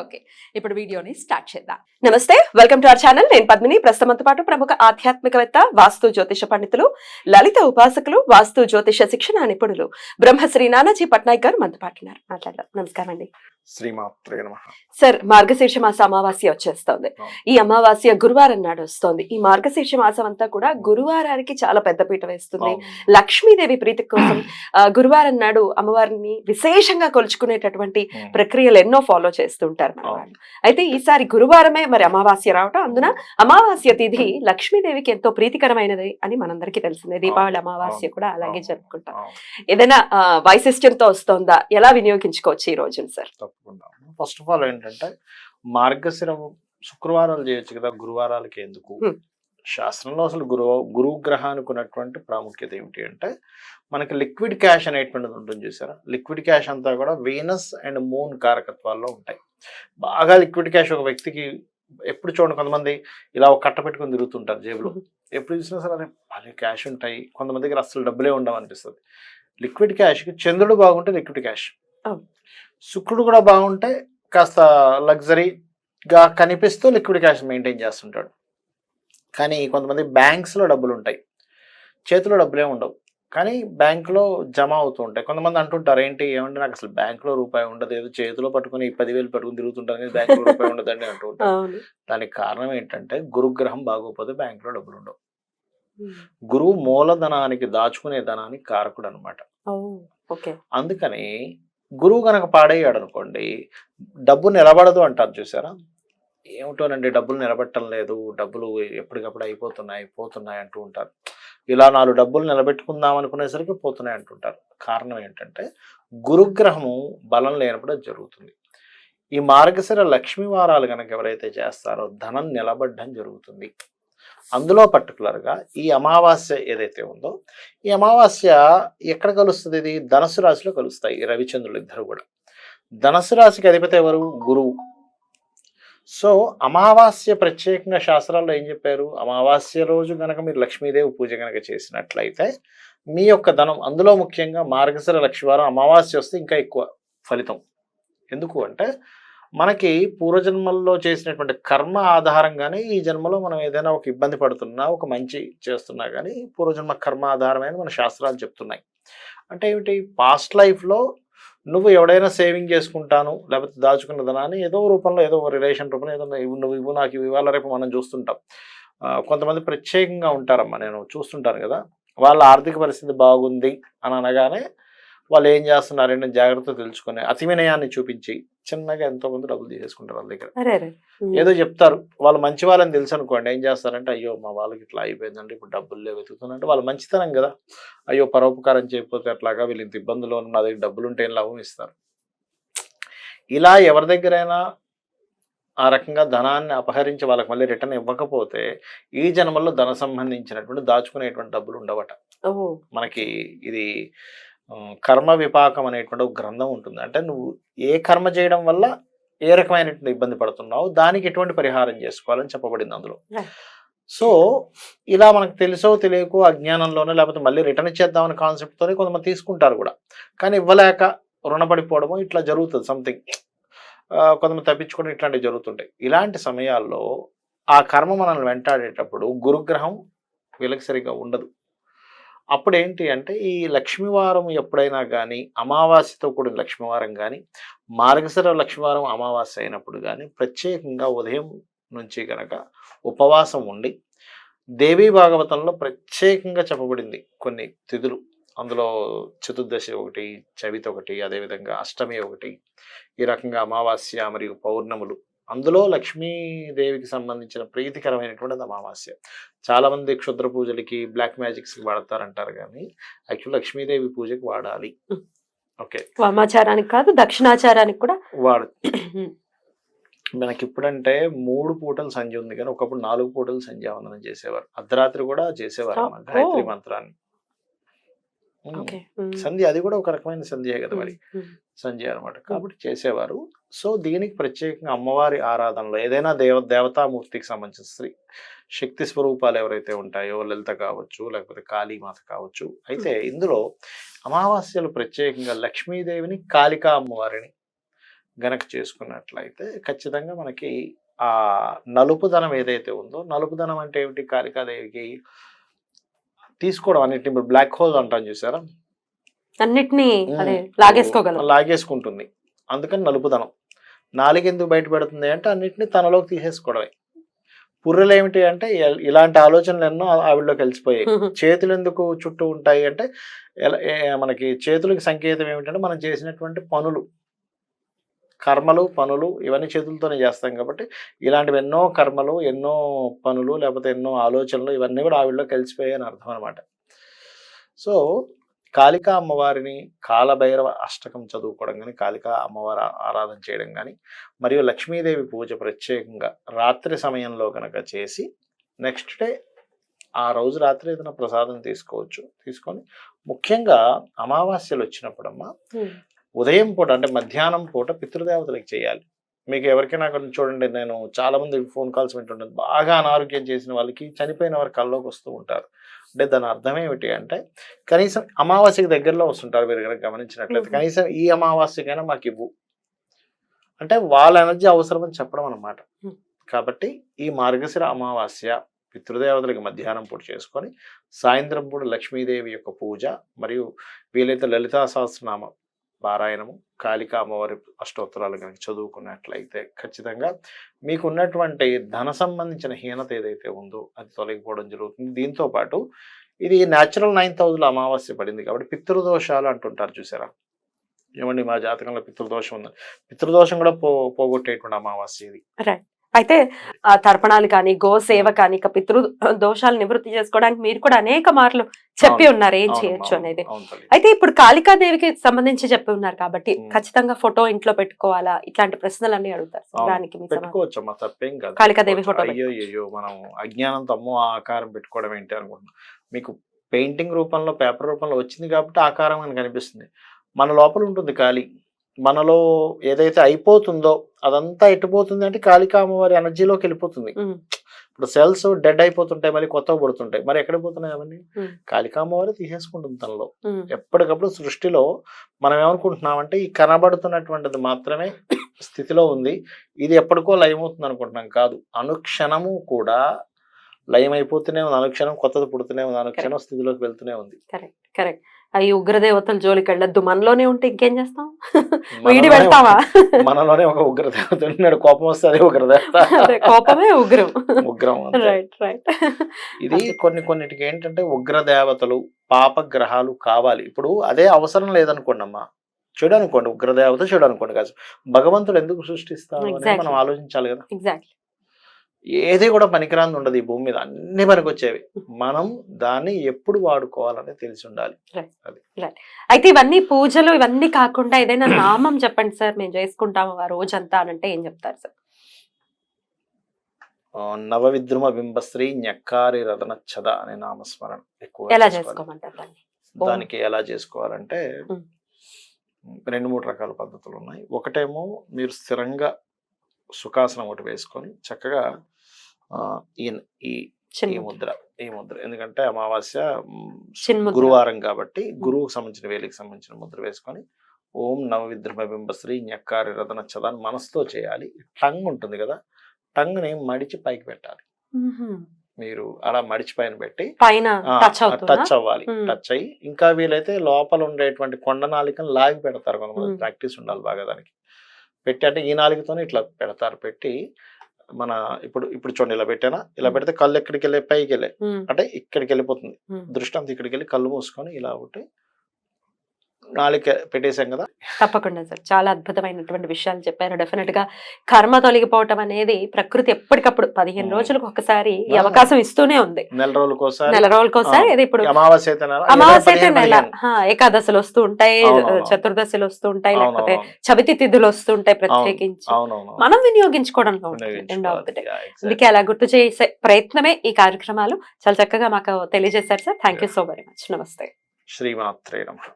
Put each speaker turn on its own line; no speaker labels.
Okay ఇప్పుడు వీడియోని start చేద్దాం.
నమస్తే వెల్కమ్ టు అవర్ ఛానల్. నేను పద్మిని. ప్రస్తుతంతో పాటు ప్రముఖ ఆధ్యాత్మికవేత్త వాస్తు జ్యోతిష పండితులు లలిత ఉపాసకులు వాస్తు జ్యోతిష శిక్షణ నిపుణులు బ్రహ్మశ్రీ నానాజీ పట్నాయక్ గారు మనతో పాటు ఉన్నారు. మాట్లాడదాం. నమస్కారం అండి. సార్ మార్గశీర్ష మాస అమావాస్య వచ్చేస్తోంది. ఈ అమావాస్య గురువారం నాడు వస్తోంది. ఈ మార్గశీర్ష మాసం అంతా కూడా గురువారానికి చాలా పెద్దపీట వేస్తుంది. లక్ష్మీదేవి ప్రీతి కోసం గురువారం నాడు అమ్మవారిని విశేషంగా కొలుచుకునేటటువంటి ప్రక్రియలు ఎన్నో ఫాలో చేస్తుంటారు. మన. వాళ్ళు. అయితే ఈసారి గురువారమే మరి అమావాస్య రావటం. అందున అమావాస్య తిథి లక్ష్మీదేవికి ఎంతో ప్రీతికరమైనది అని మనందరికీ తెలిసిందే. దీపావళి అమావాస్య కూడా అలాగే జరుపుకుంటాం. ఏదైనా ఆ, వైశిష్ట్యంతో వస్తోందా? ఎలా వినియోగించుకోవచ్చు ఈ రోజున సార్?
తప్పకుండా. ఫస్ట్ ఆఫ్ ఆల్ ఏంటంటే మార్గశిరం శుక్రవారాలు చేయొచ్చు కదా గురువారాలకి ఎందుకు. శాస్త్రంలో అసలు గురు గురువు గ్రహానికి ఉన్నటువంటి ప్రాముఖ్యత ఏమిటి అంటే మనకి లిక్విడ్ క్యాష్ అనేటువంటిది ఉంటుంది చూసారా? లిక్విడ్ క్యాష్ అంతా కూడా వీనస్ అండ్ మూన్ కారకత్వాల్లో ఉంటాయి. బాగా లిక్విడ్ క్యాష్ ఒక వ్యక్తికి ఎప్పుడు చూడండి కొంతమంది ఇలా ఒక కట్ట పెట్టుకొని తిరుగుతుంటారు జేబులో. ఎప్పుడు చూసినా సరే అరే భలే క్యాష్ ఉంటాయి. కొంతమంది దగ్గర అసలు డబ్బులే ఉండవు అనిపిస్తుంది లిక్విడ్ క్యాష్కి చంద్రుడు బాగుంటే లిక్విడ్ క్యాష్. శుక్రుడు కూడా బాగుంటే కాస్త లగ్జరీగా కనిపిస్తూ లిక్విడ్ క్యాష్ మెయింటైన్ చేస్తుంటాడు. కానీ కొంతమంది బ్యాంక్స్లో డబ్బులు ఉంటాయి చేతిలో డబ్బులే ఉండవు. కానీ బ్యాంకులో జమ అవుతూ ఉంటాయి. కొంతమంది అంటుంటారు ఏంటి ఏమంటే నాకు అసలు బ్యాంకులో రూపాయి ఉండదు. ఏదో చేతిలో పట్టుకుని పదివేలు పట్టుకుని తిరుగుతుంటారు కానీ బ్యాంకులో రూపాయి ఉండదండి అంటూ ఉంటారు.
అవును.
దానికి కారణం ఏంటంటే గురుగ్రహం బాగోకపోతే బ్యాంకులో డబ్బులు ఉండవు. గురువు మూలధనానికి దాచుకునే ధనానికి కారకుడు అనమాట అందుకని గురువు గనక పాడేయాడు అనుకోండి డబ్బు నిలబడదు అంటారు చూసారా? ఏమిటోనండి డబ్బులు నిలబెట్టడం లేదు డబ్బులు ఎప్పటికప్పుడు అయిపోతున్నాయి పోతున్నాయి అంటూ ఉంటారు. ఇలా నాలుగు డబ్బులు నిలబెట్టుకుందాం అనుకునేసరికి పోతున్నాయి అంటుంటారు. కారణం ఏంటంటే గురుగ్రహము బలం లేనప్పుడు జరుగుతుంది. ఈ మార్గశిర లక్ష్మీ వారాలు కనుక ఎవరైతే చేస్తారో ధనం నిలబడ్డం జరుగుతుంది. అందులో పర్టికులర్గా ఈ అమావాస్య ఏదైతే ఉందో ఈ అమావాస్య ఎక్కడ కలుస్తుంది ఇది? ధనస్సు రాశిలో కలుస్తాయి. రవిచంద్రులు ఇద్దరు కూడా. ధనస్సు రాశికి అధిపతి ఎవరు? గురువు. సో అమావాస్య ప్రత్యేకంగా శాస్త్రాల్లో ఏం చెప్పారు? అమావాస్య రోజు కనుక మీరు లక్ష్మీదేవి పూజ గనక చేసినట్లయితే మీ యొక్క ధనం అందులో ముఖ్యంగా మార్గశిర లక్ష్మీవారం అమావాస్య వస్తే ఇంకా ఎక్కువ ఫలితం. ఎందుకు అంటే మనకి పూర్వజన్మల్లో చేసినటువంటి కర్మ ఆధారంగానే ఈ జన్మలో మనం ఏదైనా ఒక ఇబ్బంది పడుతున్నా ఒక మంచి చేస్తున్నా కానీ పూర్వజన్మ కర్మ ఆధారమైన మన శాస్త్రాలు చెప్తున్నాయి. అంటే ఏమిటి? పాస్ట్ లైఫ్లో నువ్వు ఎవడైనా సేవింగ్ చేసుకుంటాను లేకపోతే దాచుకున్న ధనాన్ని ఏదో రూపంలో ఏదో రిలేషన్ రూపంలో ఏదో ఇవి నువ్వు ఇవ్వు నాకు ఇవ్వాల ఇవాళ రేపు మనం చూస్తుంటాం. కొంతమంది ప్రత్యేకంగా ఉంటారమ్మా నేను చూస్తుంటాను కదా. వాళ్ళ ఆర్థిక పరిస్థితి బాగుంది అని అనగానే వాళ్ళు ఏం చేస్తున్నారంటే జాగ్రత్త తెలుసుకుని అతి వినయాన్ని చూపించి చిన్నగా ఎంతో కొంత డబ్బులు తీసేసుకుంటారు వాళ్ళ దగ్గర. ఏదో చెప్తారు. వాళ్ళు మంచి వాళ్ళని తెలుసు అనుకోండి. ఏం చేస్తారంటే అయ్యో మా వాళ్ళకి ఇట్లా అయిపోయిందంటే ఇప్పుడు డబ్బులు లేవు వెతుకుతుందంటే వాళ్ళ మంచితనం కదా. అయ్యో పరోపకారం చేయకపోతే అట్లాగా వీళ్ళు ఇంత ఇబ్బందులు ఉన్న దగ్గర డబ్బులు ఉంటే ఏం లాభం ఇస్తారు? ఇలా ఎవరి దగ్గరైనా ఆ రకంగా ధనాన్ని అపహరించి వాళ్ళకి మళ్ళీ రిటర్న్ ఇవ్వకపోతే ఈ జన్మల్లో ధన సంబంధించినటువంటి దాచుకునేటువంటి డబ్బులు ఉండవట. మనకి ఇది కర్మ విపాకం అనేటువంటి ఒక గ్రంథం ఉంటుంది. అంటే నువ్వు ఏ కర్మ చేయడం వల్ల ఏ రకమైనటువంటి ఇబ్బంది పడుతున్నావు దానికి ఎటువంటి పరిహారం చేసుకోవాలని చెప్పబడింది అందులో. సో ఇలా మనకు తెలుసో తెలియకో అజ్ఞానంలోనే లేకపోతే మళ్ళీ రిటర్న్ ఇచ్చేద్దామనే కాన్సెప్ట్తోనే కొంతమంది తీసుకుంటారు కూడా. కానీ ఇవ్వలేక రుణపడిపోవడము ఇట్లా జరుగుతుంది సంథింగ్ కొంతమంది తప్పించుకోవడం ఇట్లాంటివి జరుగుతుంటాయి. ఇలాంటి సమయాల్లో ఆ కర్మ మనల్ని వెంటాడేటప్పుడు గురుగ్రహం వీళ్ళకి సరిగా ఉండదు. అప్పుడు ఏంటి అంటే ఈ లక్ష్మీవారం ఎప్పుడైనా కానీ అమావాస్యతో కూడిన లక్ష్మీవారం కానీ మార్గశర లక్ష్మీవారం అమావాస్య అయినప్పుడు కానీ ప్రత్యేకంగా ఉదయం నుంచి కనుక ఉపవాసం ఉండి దేవీ భాగవతంలో ప్రత్యేకంగా చెప్పబడింది కొన్ని తిథులు. అందులో చతుర్దశి ఒకటి చవితి ఒకటి అదేవిధంగా అష్టమి ఒకటి ఈ రకంగా అమావాస్య మరియు పౌర్ణములు అందులో లక్ష్మీదేవికి సంబంధించిన ప్రీతికరమైనటువంటిది అమావాస్య. చాలా మంది క్షుద్ర పూజలకి బ్లాక్ మ్యాజిక్స్ వాడతారంటారు కానీ యాక్చువల్ లక్ష్మీదేవి పూజకి వాడాలి. ఓకే.
వామాచారానికి కాదు దక్షిణాచారానికి కూడా
వాడు మనకి ఇప్పుడంటే మూడు పూటలు సంధ్య ఉంది కానీ ఒకప్పుడు నాలుగు పూటలు సంధ్యావందనం చేసేవారు. అర్ధరాత్రి కూడా చేసేవారు. గాయత్రి మంత్రాన్ని. సంధి అది కూడా ఒక రకమైన సంధియే కదా మరి. సంధ్య అనమాట కాబట్టి చేసేవారు. సో దీనికి ప్రత్యేకంగా అమ్మవారి ఆరాధనలో ఏదైనా దేవ దేవతామూర్తికి సంబంధించిన స్త్రీ శక్తి స్వరూపాలు ఎవరైతే ఉంటాయో లలిత కావచ్చు లేకపోతే కాళీమాత కావచ్చు అయితే ఇందులో అమావాస్యలు ప్రత్యేకంగా లక్ష్మీదేవిని కాళికా అమ్మవారిని గనక చేసుకున్నట్లయితే ఖచ్చితంగా మనకి ఆ నలుపుదనం ఏదైతే ఉందో నలుపుదనం అంటే ఏమిటి? కాళికాదేవికి తీసుకోవడం అన్నిటిని. ఇప్పుడు బ్లాక్ హోల్ అంటాం చూసారా?
అన్నిటినీ లాగేసుకోగలం.
లాగేసుకుంటుంది. అందుకని నలుపుదనం. నాలుగు ఎందుకు బయట పెడుతుంది అంటే అన్నిటిని తనలోకి తీసేసుకోవడమే. పుర్రెలు ఏమిటి అంటే ఇలాంటి ఆలోచనలు ఎన్నో ఆవిడలోకి కలిసిపోయాయి చేతులు ఎందుకు చుట్టూ ఉంటాయి అంటే మనకి చేతులకి సంకేతం ఏమిటంటే మనం చేసినటువంటి పనులు. కర్మలు పనులు ఇవన్నీ చేతులతోనే చేస్తాం కాబట్టి ఇలాంటివి ఎన్నో కర్మలు ఎన్నో పనులు లేకపోతే ఎన్నో ఆలోచనలు ఇవన్నీ కూడా ఆవిడలో కలిసిపోయాయని అని అర్థం అనమాట సో కాళికా అమ్మవారిని కాలభైరవ అష్టకం చదువుకోవడం కానీ కాళికా అమ్మవారి ఆరాధన చేయడం కానీ మరియు లక్ష్మీదేవి పూజ ప్రత్యేకంగా రాత్రి సమయంలో కనుక చేసి నెక్స్ట్ డే ఆ రోజు రాత్రి ఏదైనా ప్రసాదం తీసుకోవచ్చు తీసుకొని ముఖ్యంగా అమావాస్యలు వచ్చినప్పుడమ్మా ఉదయం పూట అంటే మధ్యాహ్నం పూట పితృదేవతలకు చేయాలి. మీకు ఎవరికైనా కొన్ని చూడండి నేను చాలా మంది ఫోన్ కాల్స్ వింటుంటాను. బాగా అనారోగ్యం చేసిన వాళ్ళకి చనిపోయిన వారి కల్లోకి వస్తూ ఉంటారు. అంటే దాని అర్థం ఏమిటి అంటే కనీసం అమావాస్యకి దగ్గరలో వస్తుంటారు మీరు కనుక గమనించినట్లయితే. కనీసం ఈ అమావాస్యకైనా మాకు ఇవ్వు. అంటే వాళ్ళ ఎనర్జీ అవసరం అని చెప్పడం అనమాట. కాబట్టి ఈ మార్గశిర అమావాస్య పితృదేవతలకు మధ్యాహ్నం పూట చేసుకొని సాయంత్రం పూట లక్ష్మీదేవి యొక్క పూజ మరియు వీలైతే లలితా సహస్రనామ పారాయణము కాళికా అమ్మవారి అష్టోత్తరాలు కనుక చదువుకున్నట్లయితే ఖచ్చితంగా మీకు ఉన్నటువంటి ధన సంబంధించిన హీనత ఏదైతే ఉందో అది తొలగిపోవడం జరుగుతుంది. దీంతో పాటు ఇది న్యాచురల్ నైన్త్ హౌస్లో అమావాస్య పడింది కాబట్టి పితృదోషాలు అంటుంటారు చూసారా? ఏమండి మా జాతకంలో పితృదోషం ఉంది. పితృదోషం కూడా పో పోగొట్టేటువంటి అమావాస్య ఇది.
అయితే ఆ తర్పణాలు కానీ గో సేవ కానీ ఇక పితృ దోషాలు నివృత్తి చేసుకోవడానికి మీరు కూడా అనేక మార్లు చెప్పి. ఉన్నారు ఏం చేయొచ్చు అనేది. అయితే ఇప్పుడు కాళికాదేవికి సంబంధించి చెప్పి ఉన్నారు కాబట్టి. ఖచ్చితంగా ఫోటో ఇంట్లో పెట్టుకోవాలా? ఇట్లాంటి ప్రశ్నలు అన్ని అడుగుతారు. దానికి
తప్పేం కాదు.
కాళికాదేవి. ఫోటో
అయ్యో అయ్యో మనం అజ్ఞానంతో అమ్మో ఆకారం పెట్టుకోవడం ఏంటి అనుకుంటున్నాం. మీకు పెయింటింగ్ రూపంలో పేపర్ రూపంలో వచ్చింది కాబట్టి ఆకారం అని కనిపిస్తుంది. మన లోపల ఉంటుంది ఖాళీ. మనలో ఏదైతే అయిపోతుందో అదంతా ఎట్టుపోతుంది అంటే కాళికా అమ్మవారి ఎనర్జీలోకి వెళ్ళిపోతుంది. ఇప్పుడు సెల్స్ డెడ్ అయిపోతుంటాయి మళ్ళీ కొత్తగా పుడుతుంటాయి. మరి ఎక్కడ పోతున్నాయి అవన్నీ. కాళికా అమ్మవారి తీసేసుకుంటుంది తనలో. ఎప్పటికప్పుడు సృష్టిలో మనం ఏమనుకుంటున్నామంటే ఈ కనబడుతున్నటువంటిది మాత్రమే స్థితిలో ఉంది. ఇది ఎప్పటికో లయమవుతుంది అనుకుంటున్నాం కాదు. అనుక్షణము కూడా లయం అయిపోతూనే ఉంది. అనుక్షణం కొత్తది పుడుతూనే ఉంది. అనుక్షణం స్థితిలోకి వెళ్తూనే ఉంది.
కరెక్ట్ కరెక్ట్ అవి ఉగ్రదేవతల జోలికి వెళ్ళొద్దు. మనలోనే ఉంటే ఇంకేం చేస్తాం? వీడి పెడతావా?
మనలోనే ఒక ఉగ్రదేవత ఉన్నాడు. కోపం వస్తే అదే ఉగ్రదేవత
కోపమే ఉగ్రం.
ఉగ్రం.
రైట్ రైట్
ఇది కొన్ని కొన్నిటికి ఏంటంటే ఉగ్ర దేవతలు పాప గ్రహాలు కావాలి. ఇప్పుడు అదే అవసరం లేదనుకోండి అమ్మా చెడు అనుకోండి ఉగ్రదేవత చెడు అనుకోండి కాదు భగవంతుడు ఎందుకు సృష్టిస్తాడు మనం. ఆలోచించాలి కదా.
ఎగ్జాక్ట్లీ
ఏది కూడా పనికిరాంది ఉండదు ఈ భూమి మీద. అన్ని పనికొచ్చేవి. మనం దాన్ని ఎప్పుడు వాడుకోవాలని తెలిసి ఉండాలి.
అయితే ఇవన్నీ పూజలు ఇవన్నీ కాకుండా ఏదైనా నామం చెప్పండి సార్. మేము చేసుకుంటాము ఆ రోజంతా అని అంటే ఏం చెప్తారు సార్?
ఆ, నవవిద్రుమ బింబశ్రీ ఞక్కారి చద అనే నామస్మరణ ఎక్కువ
ఎలా చేసుకోమంటారు.
దానికి ఎలా చేసుకోవాలంటే. రెండు మూడు రకాల పద్ధతులు ఉన్నాయి. ఒకటేమో మీరు స్థిరంగా సుఖాసనం ఒకటి వేసుకొని చక్కగా ఈ ఈ ముద్ర ఈ ముద్ర. ఎందుకంటే అమావాస్య. గురువారం కాబట్టి గురువుకు సంబంధించిన వేలికి సంబంధించిన ముద్ర వేసుకొని ఓం నవ విద్రమ బింబశ్రీ ఞక్కారి రతన చదాన్ని మనసుతో చేయాలి. టంగ్ ఉంటుంది కదా టంగ్ని మడిచి పైకి పెట్టాలి. మీరు అలా మడిచి పైన పెట్టి
పైన టచ్
అవ్వాలి. టచ్ అయ్యి. ఇంకా వీలైతే లోపల ఉండేటువంటి కొండ నాలికను లాగి పెడతారు కొంతమంది. ప్రాక్టీస్ ఉండాలి బాగా దానికి. పెట్టి అంటే ఈ నాలుగుతోనే ఇట్లా పెడతారు. పెట్టి మన ఇప్పుడు ఇప్పుడు చూడండి ఇలా పెట్టానా ఇలా. పెడితే కళ్ళు ఎక్కడికి వెళ్ళే పైకి వెళ్ళే. అంటే ఇక్కడికి వెళ్ళిపోతుంది. దృష్టి అంతా ఇక్కడికి వెళ్ళి కళ్ళు మూసుకొని ఇలా ఒకటి పెట్టేశాం కదా.
తప్పకుండా సార్. చాలా అద్భుతమైనటువంటి విషయాలు చెప్పారు. డెఫినెట్గా కర్మ తొలగిపోవటం అనేది ప్రకృతి ఎప్పటికప్పుడు పదిహేను. రోజులకు ఒకసారి ఈ. అవకాశం ఇస్తూనే ఉంది.
నెల రోజులకు ఒకసారి
నెల రోజులకు ఒకసారి
ఆ.
ఇది ఇప్పుడు
అమావాస్య
అమావాస్య నెల. ఏకాదశులు వస్తూ ఉంటాయి. చతుర్దశులు వస్తూ ఉంటాయి లేకపోతే. చవితి తిథులు వస్తూ ఉంటాయి ప్రత్యేకించి. మనం వినియోగించుకోవడంలో ఉంటుంది. అందుకే అలా గుర్తు చేసే ప్రయత్నమే ఈ కార్యక్రమాలు. చాలా చక్కగా మాకు తెలియజేశారు sir. Thank you so very much నమస్తే
శ్రీమాత్రే నమ.